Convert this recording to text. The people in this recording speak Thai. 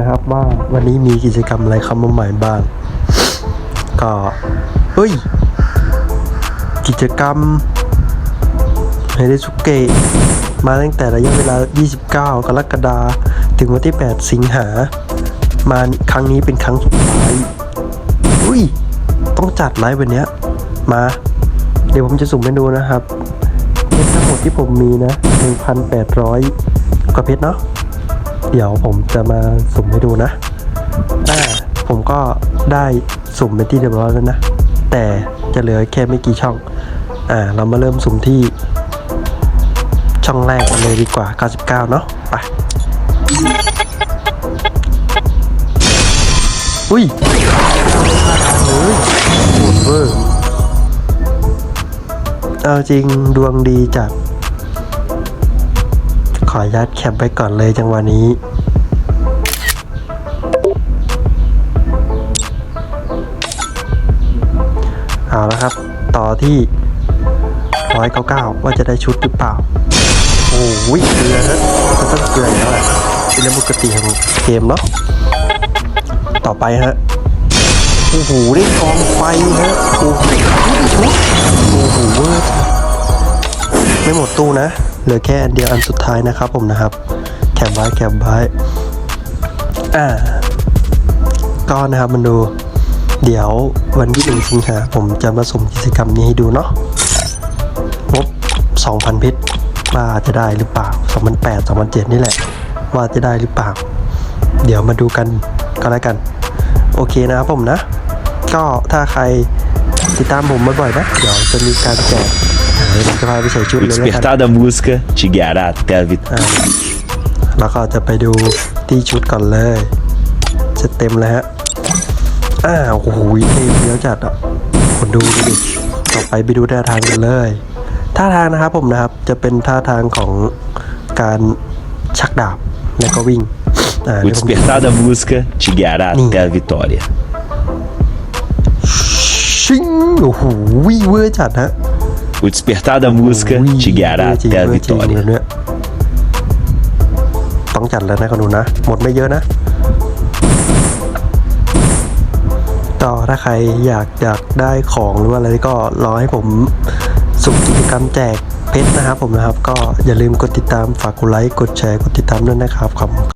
นะครับว่าวันนี้มีกิจกรรมอะไรเข้ามาใหม่บ้าง ก็เฮ้ย กิจกรรมเฮเดสุเกะมาตั้งแต่ระยะเวลา 29 กรกฎาคมถึงวันที่ 8 สิงหา มาครั้งนี้เป็นครั้งสุดท้ายอุ้ย ต้องจัดไลฟ์วันนี้มา เดี๋ยวผมจะสุ่มให้ดูนะครับเพชรทั้งหมดที่ผมมีนะ 1,800 กว่าเพชรเนาะ เดี๋ยวผมจะมาสุ่มให้ดูนะอ่าผมก็ได้สุ่มเป็นที่เรียบร้อยแล้วนะ แต่จะเหลือแค่ไม่กี่ช่อง อ่า เรามาเริ่มสุ่มที่ช่องแรกกันเลยดีกว่า 99 เนาะไป อุ้ยเฮ้ยโหดเวอร์เอาจริงดวงดีจัด ขออนุญาตแคปไปก่อนเลยจังหวะนี้เอาละครับ ต่อที่199ว่าจะได้ชุดหรือเปล่า โอ้ยเกลือฮะมันต้องเกลือแล้วแหละเป็นเรื่องปกติของเกมเนาะต่อไปฮะโอ้โหได้กองไฟฮะโอ้โหชุดโอ้โหเวอร์ไม่หมดตู้นะ เหลือแค่อันเดียวอันสุดท้ายนะครับผมนะครับแคปไว้แคปไว้อ่าก็นะครับมันดู เดี๋ยววันที่หนึ่งสิงหาผมจะมาสุ่มกิจกรรมนี้ให้ดูเนาะงบ2,000เพชรว่าจะได้หรือเปล่า2008 2007นี่แหละ ว่าจะได้หรือเปล่า เดี๋ยวมาดูกันก็แล้วกัน โอเคนะครับผมนะ ก็ถ้าใครติดตามผมบ่อยๆนะ เดี๋ยวจะมีการแจก จะพาไปใส่ชุด O เลยแล้วกัน despertar da música te guiará até a vitória. อ่าแล้วก็จะไปดูที่ชุดก่อนเลยจะเต็มแล้วฮะอ้าวโอ้โหเท่เยอะจัดอะคนดูดูดิต่อไปไปดูท่าทางกันเลย ท่าทางนะครับผมนะครับจะเป็นท่าทางของการชักดาบแล้วก็วิ่งอ่า O เดี๋ยวผม despertar da música te guiará até a vitória. ชิงโอ้โหเวอร์จัดฮะ O despertar da música อุ้ย te guiará เวอร์จริง até a เวอร์จริงเลย vitória. เนี่ยต้องจัดแล้วนะคุณดูนะ หมดไม่เยอะนะ ต่อถ้าใครอยากอยากได้ของหรือว่าอะไรก็รอให้ผมสุ่มกิจกรรมแจกเพชรนะครับผมนะครับ ก็อย่าลืมกดติดตามฝากกดไลค์กดแชร์กดติดตามด้วยนะครับขอบคุณ